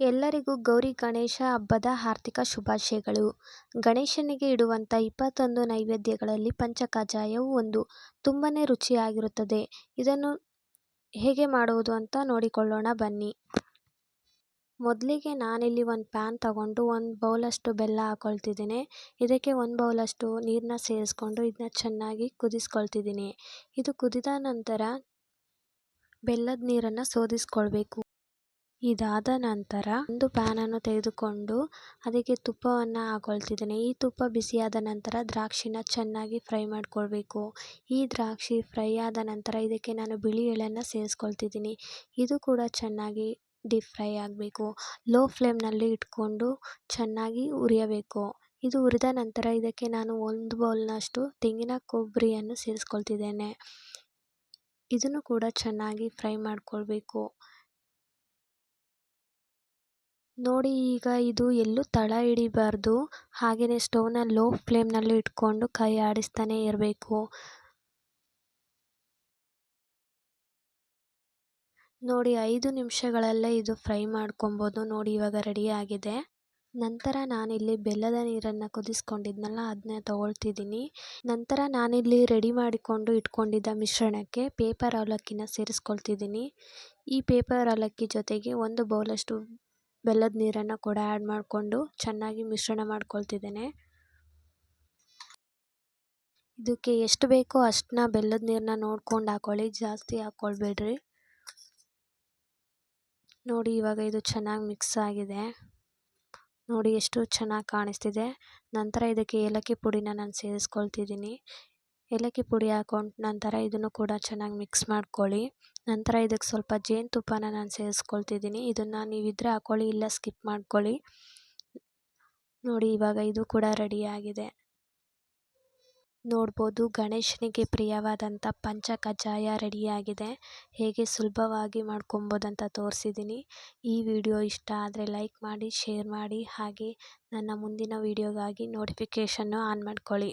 ಎಲ್ಲರಿಗೂ ಗೌರಿ ಗಣೇಶ ಹಬ್ಬದ ಹಾರ್ದಿಕ ಶುಭಾಶಯಗಳು. ಗಣೇಶನಿಗೆ ಇಡುವಂಥ ಇಪ್ಪತ್ತೊಂದು ನೈವೇದ್ಯಗಳಲ್ಲಿ ಪಂಚಕಜ್ಜಾಯವು ಒಂದು. ತುಂಬಾ ರುಚಿಯಾಗಿರುತ್ತದೆ. ಇದನ್ನು ಹೇಗೆ ಮಾಡುವುದು ಅಂತ ನೋಡಿಕೊಳ್ಳೋಣ, ಬನ್ನಿ. ಮೊದಲಿಗೆ ನಾನಿಲ್ಲಿ ಒಂದು ಪ್ಯಾನ್ ತಗೊಂಡು ಒಂದು ಬೌಲಷ್ಟು ಬೆಲ್ಲ ಹಾಕೊಳ್ತಿದ್ದೀನಿ. ಇದಕ್ಕೆ ಒಂದು ಬೌಲಷ್ಟು ನೀರನ್ನ ಸೇರಿಸ್ಕೊಂಡು ಇದನ್ನ ಚೆನ್ನಾಗಿ ಕುದಿಸ್ಕೊಳ್ತಿದ್ದೀನಿ. ಇದು ಕುದಿದ ನಂತರ ಬೆಲ್ಲದ ನೀರನ್ನು ಸೋದಿಸ್ಕೊಳ್ಬೇಕು. ಇದಾದ ನಂತರ ಒಂದು ಪ್ಯಾನನ್ನು ತೆಗೆದುಕೊಂಡು ಅದಕ್ಕೆ ತುಪ್ಪವನ್ನು ಹಾಕೊಳ್ತಿದ್ದೇನೆ ಈ ತುಪ್ಪ ಬಿಸಿಯಾದ ನಂತರ ದ್ರಾಕ್ಷಿನ ಚೆನ್ನಾಗಿ ಫ್ರೈ ಮಾಡ್ಕೊಳ್ಬೇಕು. ಈ ದ್ರಾಕ್ಷಿ ಫ್ರೈ ಆದ ನಂತರ ಇದಕ್ಕೆ ನಾನು ಬಿಳಿ ಎಳೆಯನ್ನು ಸೇರಿಸ್ಕೊಳ್ತಿದ್ದೀನಿ. ಇದು ಕೂಡ ಚೆನ್ನಾಗಿ ಡೀಪ್ ಫ್ರೈ ಆಗಬೇಕು. ಲೋ ಫ್ಲೇಮ್ನಲ್ಲಿ ಇಟ್ಕೊಂಡು ಚೆನ್ನಾಗಿ ಹುರಿಯಬೇಕು. ಇದು ಹುರಿದ ನಂತರ ಇದಕ್ಕೆ ನಾನು ಒಂದು ಬೌಲ್ನಷ್ಟು ತೆಂಗಿನ ಕೊಬ್ಬರಿಯನ್ನು ಸೇರಿಸ್ಕೊಳ್ತಿದ್ದೇನೆ. ಇದನ್ನು ಕೂಡ ಚೆನ್ನಾಗಿ ಫ್ರೈ ಮಾಡ್ಕೊಳ್ಬೇಕು. ನೋಡಿ, ಈಗ ಇದು ಎಲ್ಲೂ ತಳ ಹಿಡಿಬಾರ್ದು. ಹಾಗೆಯೇ ಸ್ಟೌವ್ನ ಲೋ ಫ್ಲೇಮ್ನಲ್ಲಿ ಇಟ್ಕೊಂಡು ಕೈ ಆಡಿಸ್ತಾನೆ ಇರಬೇಕು. ನೋಡಿ, ಐದು ನಿಮಿಷಗಳಲ್ಲೇ ಇದು ಫ್ರೈ ಮಾಡ್ಕೊಬೋದು. ನೋಡಿ, ಇವಾಗ ರೆಡಿ ಆಗಿದೆ. ನಂತರ ನಾನಿಲ್ಲಿ ಬೆಲ್ಲದ ನೀರನ್ನು ಕುದಿಸ್ಕೊಂಡಿದ್ನಲ್ಲ ಅದನ್ನ ತಗೊಳ್ತಿದ್ದೀನಿ. ನಂತರ ನಾನಿಲ್ಲಿ ರೆಡಿ ಮಾಡಿಕೊಂಡು ಇಟ್ಕೊಂಡಿದ್ದ ಮಿಶ್ರಣಕ್ಕೆ ಪೇಪರ್ ಅವಲಕ್ಕಿನ ಸೇರಿಸ್ಕೊಳ್ತಿದ್ದೀನಿ. ಈ ಪೇಪರ್ ಅವಲಕ್ಕಿ ಜೊತೆಗೆ ಒಂದು ಬೌಲಷ್ಟು ಬೆಲ್ಲದ ನೀರನ್ನು ಕೂಡ ಆ್ಯಡ್ ಮಾಡಿಕೊಂಡು ಚೆನ್ನಾಗಿ ಮಿಶ್ರಣ ಮಾಡ್ಕೊಳ್ತಿದ್ದೇನೆ. ಇದಕ್ಕೆ ಎಷ್ಟು ಬೇಕೋ ಅಷ್ಟನ್ನ ಬೆಲ್ಲದ ನೀರನ್ನ ನೋಡ್ಕೊಂಡು ಹಾಕೊಳ್ಳಿ. ಜಾಸ್ತಿ ಹಾಕ್ಕೊಳ್ಬೇಡ್ರಿ. ನೋಡಿ ಇವಾಗ ಇದು ಚೆನ್ನಾಗಿ ಮಿಕ್ಸ್ ಆಗಿದೆ. ನೋಡಿ ಎಷ್ಟು ಚೆನ್ನಾಗಿ ಕಾಣಿಸ್ತಿದೆ. ನಂತರ ಇದಕ್ಕೆ ಏಲಕ್ಕಿ ಪುಡಿನ ನಾನು ಸೇರಿಸ್ಕೊಳ್ತಿದ್ದೀನಿ. ಏಲಕ್ಕಿ ಪುಡಿ ಹಾಕೊಂಡ ನಂತರ ಇದನ್ನು ಕೂಡ ಚೆನ್ನಾಗಿ ಮಿಕ್ಸ್ ಮಾಡ್ಕೊಳ್ಳಿ. ನಂತರ ಇದಕ್ಕೆ ಸ್ವಲ್ಪ ಜೇನುತುಪ್ಪನ ನಾನು ಸೇರಿಸ್ಕೊಳ್ತಿದ್ದೀನಿ. ಇದನ್ನು ನೀವಿದ್ರೆ ಹಾಕ್ಕೊಳ್ಳಿ ಇಲ್ಲ ಸ್ಕಿಪ್ ಮಾಡ್ಕೊಳ್ಳಿ. ನೋಡಿ ಇವಾಗ ಇದು ಕೂಡ ರೆಡಿಯಾಗಿದೆ. ನೋಡ್ಬೋದು ಗಣೇಶನಿಗೆ ಪ್ರಿಯವಾದಂಥ ಪಂಚಕಜ್ಜಾಯ ರೆಡಿಯಾಗಿದೆ. ಹೇಗೆ ಸುಲಭವಾಗಿ ಮಾಡ್ಕೊಬೋದಂತ ತೋರಿಸಿದ್ದೀನಿ. ಈ ವಿಡಿಯೋ ಇಷ್ಟ ಆದರೆ ಲೈಕ್ ಮಾಡಿ, ಶೇರ್ ಮಾಡಿ ಹಾಗೆ ನನ್ನ ಮುಂದಿನ ವಿಡಿಯೋಗಾಗಿ ನೋಟಿಫಿಕೇಷನ್ನು ಆನ್ ಮಾಡ್ಕೊಳ್ಳಿ.